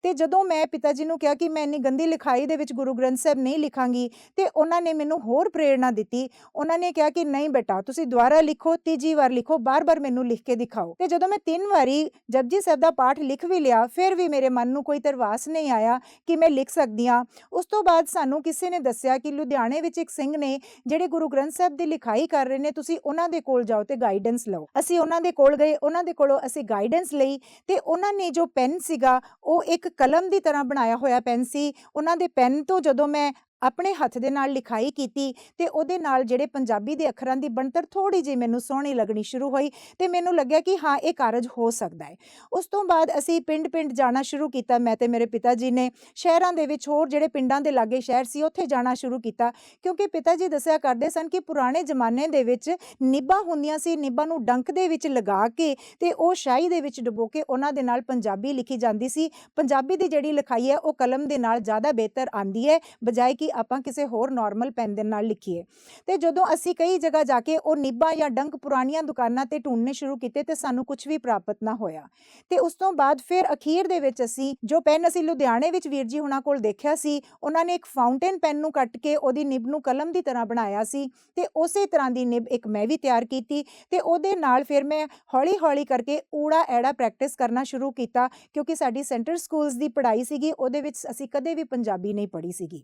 [SPEAKER 1] ਤੇ ਜਦੋਂ ਮੈਂ ਪਿਤਾ ਜੀ ਨੂੰ ਕਿਹਾ ਕਿ ਮੈਂ ਇੰਨੀ ਗੰਦੀ ਲਿਖਾਈ ਦੇ ਵਿੱਚ ਗੁਰੂ ਗ੍ਰੰਥ ਸਾਹਿਬ ਨਹੀਂ ਲਿਖਾਂਗੀ ਤੇ ਉਹਨਾਂ ਨੇ ਮੈਨੂੰ ਹੋਰ ਪ੍ਰੇਰਣਾ ਦਿੱਤੀ। ਉਹਨਾਂ ਨੇ ਕਿਹਾ ਕਿ ਨਹੀਂ ਬੇਟਾ, ਤੁਸੀਂ ਦੁਬਾਰਾ ਲਿਖੋ, ਤੀਜੀ ਵਾਰ ਲਿਖੋ, ਬਾਰ-ਬਾਰ ਮੈਨੂੰ ਲਿਖ ਕੇ ਦਿਖਾਓ। ਤੇ ਜਦੋਂ ਮੈਂ ਤਿੰਨ ਵਾਰੀ ਜਪਜੀ ਸਾਹਿਬ ਦਾ ਪਾਠ ਲਿਖ ਵੀ ਲਿਆ, ਫਿਰ ਵੀ ਮੇਰੇ ਮਨ ਨੂੰ ਕੋਈ ਤਰਵਾਸ ਨਹੀਂ ਆਇਆ ਕਿ ਮੈਂ ਲਿਖ ਸਕਦੀ ਹਾਂ। ਉਸ ਤੋਂ ਬਾਅਦ ਸਾਨੂੰ ਕਿਸੇ ਨੇ ਦੱਸਿਆ ਕਿ ਲੁਧਿਆਣੇ ਵਿੱਚ ਇੱਕ ਸਿੰਘ ਨੇ ਜਿਹੜੇ ਗੁਰੂ ਗ੍ਰੰਥ ਸਾਹਿਬ ਦੀ ਲਿਖਾਈ ਕਰ ਰਹੇ ਨੇ, ਤੁਸੀਂ ਉਹਨਾਂ ਦੇ ਕੋਲ ਜਾਓ ਤੇ ਗਾਈਡੈਂਸ ਲਓ। ਅਸੀਂ ਉਹਨਾਂ ਦੇ ਕੋਲ ਗਏ, ਉਹਨਾਂ ਦੇ ਕੋਲੋਂ ਅਸੀਂ ਗਾਈਡੈਂਸ ਲਈ ਤੇ ਉਹਨਾਂ ਨੇ ਜੋ ਪੈਨ ਸੀਗਾ, ਉਹ ਇੱਕ ਕਲਮ ਦੀ ਤਰ੍ਹਾਂ ਬਣਾਇਆ ਹੋਇਆ ਪੈਨ ਸੀ ਉਹਨਾਂ ਦੇ ਪੈਨ ਤੋਂ ਜਦੋਂ ਮੈਂ ਆਪਣੇ ਹੱਥ ਦੇ ਨਾਲ ਲਿਖਾਈ ਕੀਤੀ ਤੇ ਉਹਦੇ ਨਾਲ ਜਿਹੜੇ ਪੰਜਾਬੀ ਦੇ ਅੱਖਰਾਂ ਦੀ ਬਣਤਰ ਥੋੜ੍ਹੀ ਜਿਹੀ ਮੈਨੂੰ ਸੋਹਣੀ ਲੱਗਣੀ ਸ਼ੁਰੂ ਹੋਈ ਤੇ ਮੈਨੂੰ ਲੱਗਿਆ ਕਿ ਹਾਂ, ਇਹ ਕਾਰਜ ਹੋ ਸਕਦਾ ਹੈ। ਉਸ ਤੋਂ ਬਾਅਦ ਅਸੀਂ ਪਿੰਡ-ਪਿੰਡ ਜਾਣਾ ਸ਼ੁਰੂ ਕੀਤਾ, ਮੈਂ ਤੇ ਮੇਰੇ ਪਿਤਾ ਜੀ ਨੇ। ਸ਼ਹਿਰਾਂ ਦੇ ਵਿੱਚ ਹੋਰ ਜਿਹੜੇ ਪਿੰਡਾਂ ਦੇ ਲਾਗੇ ਸ਼ਹਿਰ ਸੀ, ਉੱਥੇ ਜਾਣਾ ਸ਼ੁਰੂ ਕੀਤਾ ਕਿਉਂਕਿ ਪਿਤਾ ਜੀ ਦੱਸਿਆ ਕਰਦੇ ਸਨ ਕਿ ਪੁਰਾਣੇ ਜ਼ਮਾਨੇ ਦੇ ਵਿੱਚ ਨਿੱਬਾਂ ਹੁੰਦੀਆਂ ਸੀ, ਨਿੱਬਾਂ ਨੂੰ ਡੰਕ ਦੇ ਵਿੱਚ ਲਗਾ ਕੇ ਤੇ ਉਹ ਸ਼ਾਹੀ ਦੇ ਵਿੱਚ ਡੁਬੋ ਕੇ ਉਹਨਾਂ ਦੇ ਨਾਲ ਪੰਜਾਬੀ ਲਿਖੀ ਜਾਂਦੀ ਸੀ। ਪੰਜਾਬੀ ਦੀ ਜਿਹੜੀ ਲਿਖਾਈ ਹੈ, ਉਹ ਕਲਮ ਦੇ ਨਾਲ ਜ਼ਿਆਦਾ ਬਿਹਤਰ ਆਂਦੀ ਹੈ, ਬਜਾਏ ਕਿ ਆਪਾਂ ਕਿਸੇ ਹੋਰ ਨਾਰਮਲ ਪੈਨ ਦੇ ਨਾਲ ਲਿਖੀਏ। ਤੇ ਜਦੋਂ ਅਸੀਂ ਕਈ ਜਗ੍ਹਾ ਜਾ ਕੇ ਉਹ ਨਿੱਬਾਂ ਜਾਂ ਡੰਕ ਪੁਰਾਣੀਆਂ ਦੁਕਾਨਾਂ ਤੇ ਢੂੰਡਨੇ ਸ਼ੁਰੂ ਕੀਤੇ ਤੇ ਸਾਨੂੰ ਕੁਝ ਵੀ ਪ੍ਰਾਪਤ ਨਾ ਹੋਇਆ। ਤੇ ਉਸ ਤੋਂ ਬਾਅਦ ਫਿਰ ਅਖੀਰ ਦੇ ਵਿੱਚ ਅਸੀਂ ਜੋ ਪੈਨ ਅਸੀਂ ਲੁਧਿਆਣੇ ਵਿੱਚ ਵੀਰ ਜੀ ਹੁਣਾਂ ਕੋਲ ਦੇਖਿਆ ਸੀ, ਉਹਨਾਂ ਨੇ ਇੱਕ ਫਾਊਂਟੇਨ ਪੈਨ ਨੂੰ ਕੱਟ ਕੇ ਉਹਦੀ ਨਿਬ ਨੂੰ ਕਲਮ ਦੀ ਤਰ੍ਹਾਂ ਬਣਾਇਆ ਸੀ ਤੇ ਉਸੇ ਤਰ੍ਹਾਂ ਦੀ ਨਿਬ ਇੱਕ ਮੈਂ ਵੀ ਤਿਆਰ ਕੀਤੀ ਤੇ ਉਹਦੇ ਨਾਲ ਫਿਰ ਮੈਂ ਹੌਲੀ-ਹੌਲੀ ਕਰਕੇ ਊੜਾ ਐੜਾ ਪ੍ਰੈਕਟਿਸ ਕਰਨਾ ਸ਼ੁਰੂ ਕੀਤਾ ਕਿਉਂਕਿ ਸਾਡੀ ਸੈਂਟਰ ਸਕੂਲਸ ਦੀ ਪੜ੍ਹਾਈ ਸੀਗੀ, ਉਹਦੇ ਵਿੱਚ ਅਸੀਂ ਕਦੇ ਵੀ ਪੰਜਾਬੀ ਨਹੀਂ ਪੜ੍ਹੀ ਸੀਗੀ।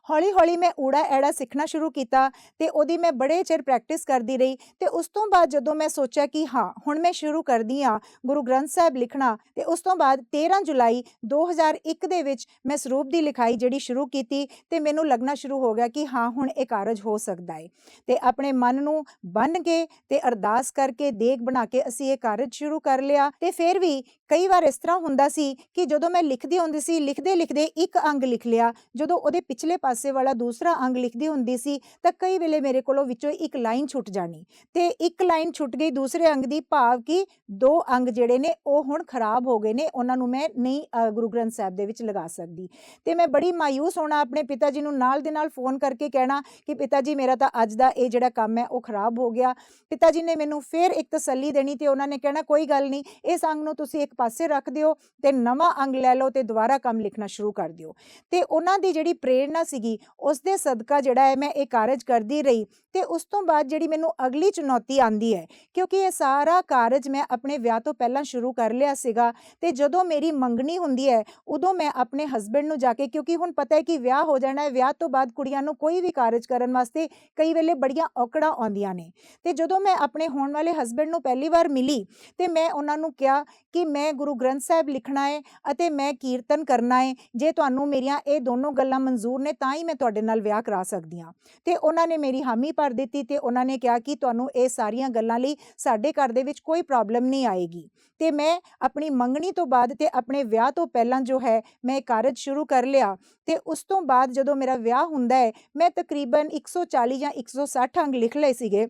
[SPEAKER 1] ਹੌਲੀ-ਹੌਲੀ ਮੈਂ ਊੜਾ ਐੜਾ ਸਿੱਖਣਾ ਸ਼ੁਰੂ ਕੀਤਾ ਤੇ ਉਹਦੀ ਮੈਂ ਬੜੇ ਚਿਰ ਪ੍ਰੈਕਟਿਸ ਕਰਦੀ ਰਹੀ ਤੇ ਉਸ ਤੋਂ ਬਾਅਦ ਜਦੋਂ ਮੈਂ ਸੋਚਿਆ ਕਿ ਹਾਂ, ਹੁਣ ਮੈਂ ਸ਼ੁਰੂ ਕਰਦੀ ਹਾਂ ਗੁਰੂ ਗ੍ਰੰਥ ਸਾਹਿਬ ਲਿਖਣਾ ਤੇ ਉਸ ਤੋਂ ਬਾਅਦ 13 ਜੁਲਾਈ 2001 ਦੇ ਵਿੱਚ ਮੈਂ ਸਰੂਪ ਦੀ ਲਿਖਾਈ ਜਿਹੜੀ ਸ਼ੁਰੂ ਕੀਤੀ ਤੇ ਮੈਨੂੰ ਲੱਗਣਾ ਸ਼ੁਰੂ ਹੋ ਗਿਆ ਕਿ ਹਾਂ, ਹੁਣ ਇਹ ਕਾਰਜ ਹੋ ਸਕਦਾ ਹੈ ਤੇ ਆਪਣੇ ਮਨ ਨੂੰ ਬੰਨ ਕੇ ਤੇ ਅਰਦਾਸ ਕਰਕੇ ਦੇਗ ਬਣਾ ਕੇ ਅਸੀਂ ਇਹ ਕਾਰਜ ਸ਼ੁਰੂ ਕਰ ਲਿਆ ਤੇ ਫਿਰ ਵੀ ਕਈ ਵਾਰ ਇਸ ਤਰ੍ਹਾਂ ਹੁੰਦਾ ਸੀ ਕਿ ਜਦੋਂ ਮੈਂ ਲਿਖਦੀ ਹੁੰਦੀ ਸੀ ਲਿਖਦੇ ਲਿਖਦੇ ਇੱਕ ਅੰਗ ਲਿਖ ਲਿਆ, ਜਦੋਂ ਉਹਦੇ ਪਿਛਲੇ ਪਾਸੇ ਵਾਲਾ ਦੂਸਰਾ ਅੰਗ ਲਿਖਦੀ ਹੁੰਦੀ ਸੀ, ਤਾਂ ਕਈ ਵੇਲੇ ਮੇਰੇ ਕੋਲੋਂ ਵਿੱਚੋਂ ਇੱਕ ਲਾਈਨ ਛੁੱਟ ਜਾਣੀ। ਤੇ ਇੱਕ ਲਾਈਨ ਛੁੱਟ ਗਈ ਦੂਸਰੇ ਅੰਗ ਦੀ, ਭਾਵ ਕਿ ਦੋ ਅੰਗ ਜਿਹੜੇ ਨੇ, ਉਹ ਹੁਣ ਖਰਾਬ ਹੋ ਗਏ ਨੇ, ਉਹਨਾਂ ਨੂੰ ਮੈਂ ਨਹੀਂ ਗੁਰੂ ਗ੍ਰੰਥ ਸਾਹਿਬ ਦੇ ਵਿੱਚ ਲਗਾ ਸਕਦੀ। ਤੇ ਮੈਂ ਬੜੀ ਮਾਯੂਸ ਹੋਣਾ ਆਪਣੇ ਪਿਤਾ ਜੀ ਨੂੰ ਨਾਲ ਦੇ ਨਾਲ ਫੋਨ ਕਰਕੇ ਕਹਿਣਾ ਕਿ ਪਿਤਾ ਜੀ, ਮੇਰਾ ਤਾਂ ਅੱਜ ਦਾ ਇਹ ਜਿਹੜਾ ਕੰਮ ਹੈ, ਉਹ ਖਰਾਬ ਹੋ ਗਿਆ। ਪਿਤਾ ਜੀ ਨੇ ਮੈਨੂੰ ਫਿਰ ਇੱਕ ਤਸੱਲੀ ਦੇਣੀ ਤੇ ਉਹਨਾਂ ਨੇ ਕਹਿਣਾ, ਕੋਈ ਗੱਲ ਨਹੀਂ, ਇਸ ਅੰਗ ਨੂੰ ਤੁਸੀਂ ਇੱਕ ਪਾਸੇ ਰੱਖ ਦਿਓ ਤੇ ਨਵਾਂ ਅੰਗ ਲੈ ਲਓ ਤੇ ਦੁਬਾਰਾ ਕੰਮ ਲਿਖਣਾ ਸ਼ੁਰੂ ਕਰ ਦਿਓ। ਤੇ ਉਹਨਾਂ ਦੀ ਜਿਹੜੀ ਪ੍ਰੇਰਣਾ ਸੀਗੀ ਉਸ ਦੇ ਸਦਕਾ ਜਿਹੜਾ ਹੈ ਮੈਂ ਇਹ ਕਾਰਜ ਕਰਦੀ ਰਹੀ ਤੇ ਉਸ ਤੋਂ ਬਾਅਦ ਜਿਹੜੀ ਮੈਨੂੰ ਅਗਲੀ ਚੁਣੌਤੀ ਆਂਦੀ ਹੈ, ਕਿਉਂਕਿ ਇਹ ਸਾਰਾ ਕਾਰਜ ਮੈਂ ਆਪਣੇ ਵਿਆਹ ਤੋਂ ਪਹਿਲਾਂ ਸ਼ੁਰੂ ਕਰ ਲਿਆ ਸੀਗਾ ਤੇ ਜਦੋਂ ਮੇਰੀ ਮੰਗਣੀ ਹੁੰਦੀ ਹੈ, ਉਦੋਂ ਮੈਂ ਆਪਣੇ ਹਸਬੰਡ ਨੂੰ ਜਾ ਕੇ, ਕਿਉਂਕਿ ਹੁਣ ਪਤਾ ਹੈ ਕਿ ਵਿਆਹ ਹੋ ਜਾਣਾ ਹੈ, ਵਿਆਹ ਤੋਂ ਬਾਅਦ ਕੁੜੀਆਂ ਨੂੰ ਕੋਈ ਵੀ ਕਾਰਜ ਕਰਨ ਵਾਸਤੇ ਕਈ ਵੇਲੇ ਬੜੀਆਂ ਔਕੜਾਂ ਆਉਂਦੀਆਂ ਨੇ। ਤੇ ਜਦੋਂ ਮੈਂ ਆਪਣੇ ਹੋਣ ਵਾਲੇ ਹਸਬੰਡ ਨੂੰ ਪਹਿਲੀ ਵਾਰ ਮਿਲੀ, ਤੇ ਮੈਂ ਉਹਨਾਂ ਨੂੰ ਕਿਹਾ ਕਿ ਮੈਂ ਗੁਰੂ ਗ੍ਰੰਥ ਸਾਹਿਬ ਲਿਖਣਾ ਹੈ ਅਤੇ ਮੈਂ ਕੀਰਤਨ ਕਰਨਾ ਹੈ, ਜੇ ਤੁਹਾਨੂੰ ਮੇਰੀਆਂ ਇਹ ਦੋਨੋਂ ਗੱਲਾਂ ਮਨਜ਼ੂਰ ਨੇ ਤਾਂ ਹੀ ਮੈਂ ਤੁਹਾਡੇ ਨਾਲ ਵਿਆਹ ਕਰਾ ਸਕਦੀ ਹਾਂ। ਤੇ ਉਹਨਾਂ ਨੇ ਮੇਰੀ ਹਾਮੀ ਭਰ ਦਿੱਤੀ ਤੇ ਉਹਨਾਂ ਨੇ ਕਿਹਾ ਕਿ ਤੁਹਾਨੂੰ ਇਹ ਸਾਰੀਆਂ ਗੱਲਾਂ ਲਈ ਸਾਡੇ ਘਰ ਦੇ ਵਿੱਚ ਕੋਈ ਪ੍ਰੋਬਲਮ ਨਹੀਂ ਆਏਗੀ। ਤੇ ਮੈਂ ਆਪਣੀ ਮੰਗਣੀ ਤੋਂ ਬਾਅਦ ਤੇ ਆਪਣੇ ਵਿਆਹ ਤੋਂ ਪਹਿਲਾਂ ਜੋ ਹੈ, ਮੈਂ ਇਹ ਕਾਰਜ ਸ਼ੁਰੂ ਕਰ ਲਿਆ। ਤੇ ਉਸ ਤੋਂ ਬਾਅਦ ਜਦੋਂ ਮੇਰਾ ਵਿਆਹ ਹੁੰਦਾ ਹੈ, ਮੈਂ ਤਕਰੀਬਨ 140 ਜਾਂ 160 ਅੰਗ ਲਿਖ ਲਏ ਸੀਗੇ।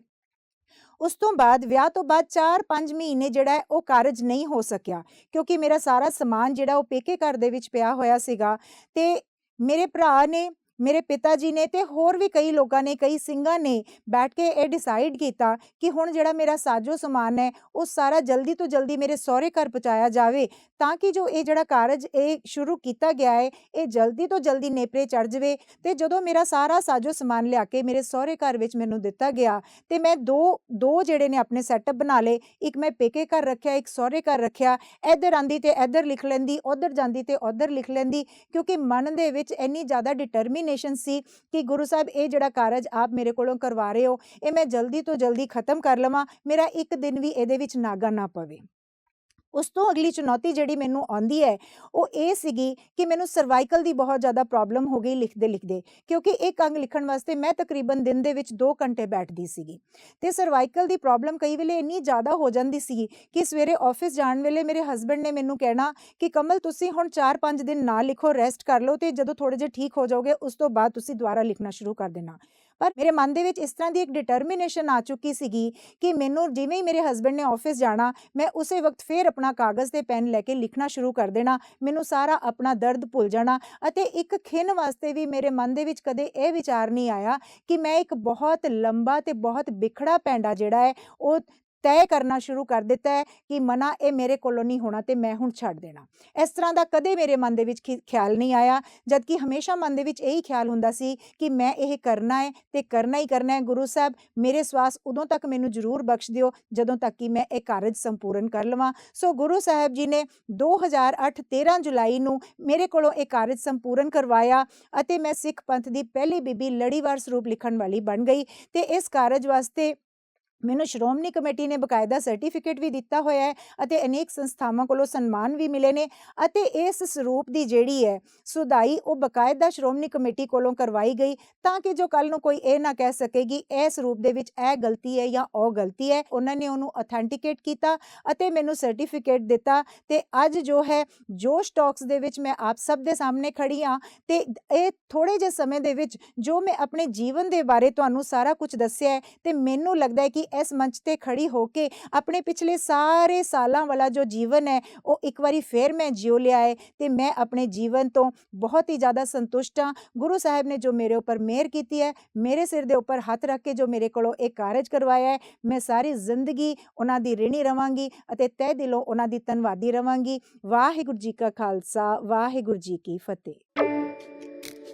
[SPEAKER 1] ਉਸ ਤੋਂ ਬਾਅਦ ਵਿਆਹ ਤੋਂ ਬਾਅਦ 4-5 ਮਹੀਨੇ ਜਿਹੜਾ ਹੈ, ਉਹ ਕਾਰਜ ਨਹੀਂ ਹੋ ਸਕਿਆ। ਕਿਉਂਕਿ ਮੇਰਾ ਸਾਰਾ ਸਮਾਨ ਜਿਹੜਾ ਉਹ ਪੇਕੇ ਘਰ ਦੇ ਵਿੱਚ ਪਿਆ ਹੋਇਆ ਸੀਗਾ। ਤੇ ਮੇਰੇ ਭਰਾ ਨੇ ਮੇਰੇ ਪਿਤਾ ਜੀ ਨੇ ਤੇ ਹੋਰ ਵੀ ਕਈ ਲੋਕਾਂ ਨੇ, ਕਈ ਸਿੰਘਾਂ ਨੇ ਬੈਠ ਕੇ ਇਹ ਡਿਸਾਈਡ ਕੀਤਾ ਕਿ ਹੁਣ ਜਿਹੜਾ ਮੇਰਾ ਸਾਜੋ ਸਮਾਨ ਹੈ, ਉਹ ਸਾਰਾ ਜਲਦੀ ਤੋਂ ਜਲਦੀ ਮੇਰੇ ਸਹੁਰੇ ਘਰ ਪਹੁੰਚਾਇਆ ਜਾਵੇ, ਤਾਂ ਕਿ ਜੋ ਇਹ ਜਿਹੜਾ ਕਾਰਜ ਇਹ ਸ਼ੁਰੂ ਕੀਤਾ ਗਿਆ ਹੈ, ਇਹ ਜਲਦੀ ਤੋਂ ਜਲਦੀ ਨੇਪਰੇ ਚੜ ਜਾਵੇ ਤੇ ਜਦੋਂ ਮੇਰਾ ਸਾਰਾ ਸਾਜੋ ਸਮਾਨ ਲਿਆ ਕੇ ਮੇਰੇ ਸਹੁਰੇ ਘਰ ਵਿੱਚ ਮੈਨੂੰ ਦਿੱਤਾ ਗਿਆ, ਤੇ ਮੈਂ ਦੋ ਦੋ ਜਿਹੜੇ ਨੇ ਆਪਣੇ ਸੈਟਅਪ ਬਣਾ ਲਏ, ਇੱਕ ਮੈਂ ਪੇਕੇ ਘਰ ਰੱਖਿਆ, ਇੱਕ ਸਹੁਰੇ ਘਰ ਰੱਖਿਆ, ਇੱਧਰ ਆਂਦੀ ਤੇ ਇੱਧਰ ਲਿਖ ਲੈਂਦੀ, ਉੱਧਰ ਜਾਂਦੀ ਤੇ ਉੱਧਰ ਲਿਖ ਲੈਂਦੀ, ਕਿਉਂਕਿ ਮਨ ਦੇ ਵਿੱਚ ਇੰਨੀ ਜ਼ਿਆਦਾ ਡਿਟਰਮੀਨੇਸ਼ਨ ਸੀ ਕਿ ਗੁਰੂ ਸਾਹਿਬ, ਇਹ ਜਿਹੜਾ ਕਾਰਜ ਆਪ ਮੇਰੇ ਕੋਲੋਂ ਕਰਵਾ ਰਹੇ ਹੋ, ਇਹ ਮੈਂ ਜਲਦੀ ਤੋਂ ਜਲਦੀ ਖਤਮ ਕਰ ਲਵਾਂ, ਮੇਰਾ ਇੱਕ ਦਿਨ ਵੀ ਇਹਦੇ ਵਿੱਚ ਨਾਗਾ ਨਾ ਪਵੇ। ਉਸ ਤੋਂ ਅਗਲੀ ਚੁਣੌਤੀ ਜਿਹੜੀ ਮੈਨੂੰ ਆਉਂਦੀ ਹੈ, ਉਹ ਇਹ ਸੀਗੀ ਕਿ ਮੈਨੂੰ ਸਰਵਾਈਕਲ ਦੀ ਬਹੁਤ ਜ਼ਿਆਦਾ ਪ੍ਰੋਬਲਮ ਹੋ ਗਈ ਲਿਖਦੇ ਲਿਖਦੇ, ਕਿਉਂਕਿ ਇੱਕ ਅੰਗ ਲਿਖਣ ਵਾਸਤੇ ਮੈਂ ਤਕਰੀਬਨ ਦਿਨ ਦੇ ਵਿੱਚ 2 ਘੰਟੇ ਬੈਠਦੀ ਸੀਗੀ। ਤੇ ਸਰਵਾਈਕਲ ਦੀ ਪ੍ਰੋਬਲਮ ਕਈ ਵੇਲੇ ਇੰਨੀ ਜ਼ਿਆਦਾ ਹੋ ਜਾਂਦੀ ਸੀ ਕਿ ਸਵੇਰੇ ਆਫਿਸ ਜਾਣ ਵੇਲੇ ਮੇਰੇ ਹਸਬੰਡ ਨੇ ਮੈਨੂੰ ਕਹਿਣਾ ਕਿ ਕਮਲ ਤੁਸੀਂ ਹੁਣ 4-5 ਦਿਨ ਨਾ ਲਿਖੋ ਰੈਸਟ ਕਰ ਲਓ ਤੇ ਜਦੋਂ ਥੋੜੇ ਜਿਹਾ ਠੀਕ ਹੋ ਜਾਓਗੇ ਉਸ ਤੋਂ ਬਾਅਦ ਤੁਸੀਂ ਦੁਬਾਰਾ ਲਿਖਣਾ ਸ਼ੁਰੂ ਕਰ ਦੇਣਾ। ਪਰ ਮੇਰੇ ਮਨ ਦੇ ਵਿੱਚ ਇਸ ਤਰ੍ਹਾਂ ਦੀ ਇੱਕ ਡਿਟਰਮੀਨੇਸ਼ਨ ਆ ਚੁੱਕੀ ਸੀਗੀ ਕਿ ਮੈਨੂੰ ਜਿਵੇਂ ਹੀ ਮੇਰੇ ਹਸਬੰਡ ਨੇ ਆਫਿਸ ਜਾਣਾ, ਮੈਂ ਉਸੇ ਵਕਤ ਫੇਰ ਆਪਣਾ ਕਾਗਜ਼ ਤੇ ਪੈਨ ਲੈ ਕੇ ਲਿਖਣਾ ਸ਼ੁਰੂ ਕਰ ਦੇਣਾ, ਮੈਨੂੰ ਸਾਰਾ ਆਪਣਾ ਦਰਦ ਭੁੱਲ ਜਾਣਾ ਅਤੇ ਇੱਕ ਖਿੰਨ ਵਾਸਤੇ ਵੀ ਮੇਰੇ ਮਨ ਦੇ ਵਿੱਚ ਕਦੇ ਇਹ ਵਿਚਾਰ ਨਹੀਂ ਆਇਆ ਕਿ ਮੈਂ ਇੱਕ ਬਹੁਤ ਲੰਬਾ ਤੇ ਬਹੁਤ ਬਿਖੜਾ ਪੈਂਡਾ ਜਿਹੜਾ ਹੈ, ਉਹ ਤੈਅ ਕਰਨਾ ਸ਼ੁਰੂ ਕਰ ਦਿੱਤਾ ਹੈ ਕਿ ਮਨਾ ਇਹ ਮੇਰੇ ਕੋਲੋਂ ਨਹੀਂ ਹੋਣਾ ਤੇ ਮੈਂ ਹੁਣ ਛੱਡ ਦੇਣਾ। ਇਸ ਤਰ੍ਹਾਂ ਦਾ ਕਦੇ ਮੇਰੇ ਮਨ ਦੇ ਵਿੱਚ ਖਿ- ਖਿਆਲ ਨਹੀਂ ਆਇਆ ਜਦ ਕਿ ਹਮੇਸ਼ਾ ਮਨ ਦੇ ਵਿੱਚ ਇਹੀ ਖਿਆਲ ਹੁੰਦਾ ਸੀ ਕਿ ਮੈਂ ਇਹ ਕਰਨਾ ਹੈ ਤੇ ਕਰਨਾ ਹੀ ਕਰਨਾ ਹੈ। ਗੁਰੂ ਸਾਹਿਬ, ਮੇਰੇ ਸਵਾਸ ਉਦੋਂ ਤੱਕ ਮੈਨੂੰ ਜ਼ਰੂਰ ਬਖਸ਼ ਦਿਓ, ਜਦੋਂ ਤੱਕ ਕਿ ਮੈਂ ਇਹ ਕਾਰਜ ਸੰਪੂਰਨ ਕਰ ਲਵਾਂ। ਸੋ ਗੁਰੂ ਸਾਹਿਬ ਜੀ ਨੇ 2008 13 ਜੁਲਾਈ ਨੂੰ ਮੇਰੇ ਕੋਲੋਂ ਇਹ ਕਾਰਜ ਸੰਪੂਰਨ ਕਰਵਾਇਆ ਅਤੇ ਮੈਂ ਸਿੱਖ ਪੰਥ ਦੀ ਪਹਿਲੀ ਬੀਬੀ ਲੜੀਵਾਰ ਸਰੂਪ ਲਿਖਣ ਵਾਲੀ ਬਣ ਗਈ ਤੇ ਇਸ ਕਾਰਜ ਵਾਸਤੇ ਮੈਨੂੰ ਸ਼੍ਰੋਮਣੀ ਕਮੇਟੀ ਨੇ ਬਕਾਇਦਾ ਸਰਟੀਫਿਕੇਟ ਵੀ ਦਿੱਤਾ ਹੋਇਆ ਹੈ ਅਤੇ ਅਨੇਕ ਸੰਸਥਾਵਾਂ ਕੋਲੋਂ ਸਨਮਾਨ ਵੀ ਮਿਲੇ ਨੇ ਅਤੇ ਇਸ ਸਰੂਪ ਦੀ ਜਿਹੜੀ ਹੈ ਸੁਧਾਈ ਉਹ ਬਕਾਇਦਾ ਸ਼੍ਰੋਮਣੀ ਕਮੇਟੀ ਕੋਲੋਂ ਕਰਵਾਈ ਗਈ ਤਾਂ ਕਿ ਜੋ ਕੱਲ ਨੂੰ ਕੋਈ ਇਹ ਨਾ ਕਹਿ ਸਕੇਗੀ ਇਹ ਸਰੂਪ ਦੇ ਵਿੱਚ ਇਹ ਗਲਤੀ ਹੈ ਜਾਂ ਉਹ ਗਲਤੀ ਹੈ, ਉਹਨਾਂ ਨੇ ਉਹਨੂੰ ਅਥੈਂਟੀਕੇਟ ਕੀਤਾ ਅਤੇ ਮੈਨੂੰ ਸਰਟੀਫਿਕੇਟ ਦਿੱਤਾ ਤੇ ਅੱਜ ਜੋ ਹੈ, ਜੋ ਟਾਕਸ ਦੇ ਵਿੱਚ ਮੈਂ ਆਪ ਸਭ ਦੇ ਸਾਹਮਣੇ ਖੜੀ ਹਾਂ ਤੇ ਇਹ ਥੋੜੇ ਜਿਹੇ ਸਮੇਂ ਦੇ ਵਿੱਚ ਜੋ ਮੈਂ ਆਪਣੇ ਜੀਵਨ ਦੇ ਬਾਰੇ ਤੁਹਾਨੂੰ ਸਾਰਾ ਕੁਝ ਦੱਸਿਆ ਹੈ ਤੇ ਮੈਨੂੰ ਲੱਗਦਾ ਹੈ ਕਿ ਇਸ ਮੰਚ ਤੇ ਖੜੀ ਹੋ ਕੇ ਆਪਣੇ ਪਿਛਲੇ ਸਾਰੇ ਸਾਲਾਂ ਵਾਲਾ ਜੋ ਜੀਵਨ ਹੈ, ਉਹ ਇੱਕ ਵਾਰੀ ਫੇਰ ਮੈਂ ਜਿਉ ਲਿਆ ਹੈ ਤੇ ਮੈਂ ਆਪਣੇ ਜੀਵਨ ਤੋਂ ਬਹੁਤ ਹੀ ਜ਼ਿਆਦਾ ਸੰਤੁਸ਼ਟ ਹਾਂ। ਗੁਰੂ ਸਾਹਿਬ ਨੇ ਜੋ ਮੇਰੇ ਉੱਪਰ ਮਿਹਰ ਕੀਤੀ ਹੈ, ਮੇਰੇ ਸਿਰ ਦੇ ਉੱਪਰ ਹੱਥ ਰੱਖ ਕੇ ਜੋ ਮੇਰੇ ਕੋਲੋਂ ਇਹ ਕਾਰਜ ਕਰਵਾਇਆ ਹੈ, ਮੈਂ ਸਾਰੀ ਜ਼ਿੰਦਗੀ ਉਹਨਾਂ ਦੀ ਰਿਣੀ ਰਵਾਂਗੀ ਅਤੇ ਤਹਿ ਦਿਲੋਂ ਉਹਨਾਂ ਦੀ ਧੰਨਵਾਦੀ ਰਵਾਂਗੀ। ਵਾਹਿਗੁਰੂ ਜੀ ਕਾ ਖਾਲਸਾ, ਵਾਹਿਗੁਰੂ ਜੀ ਕੀ ਫਤਿਹ।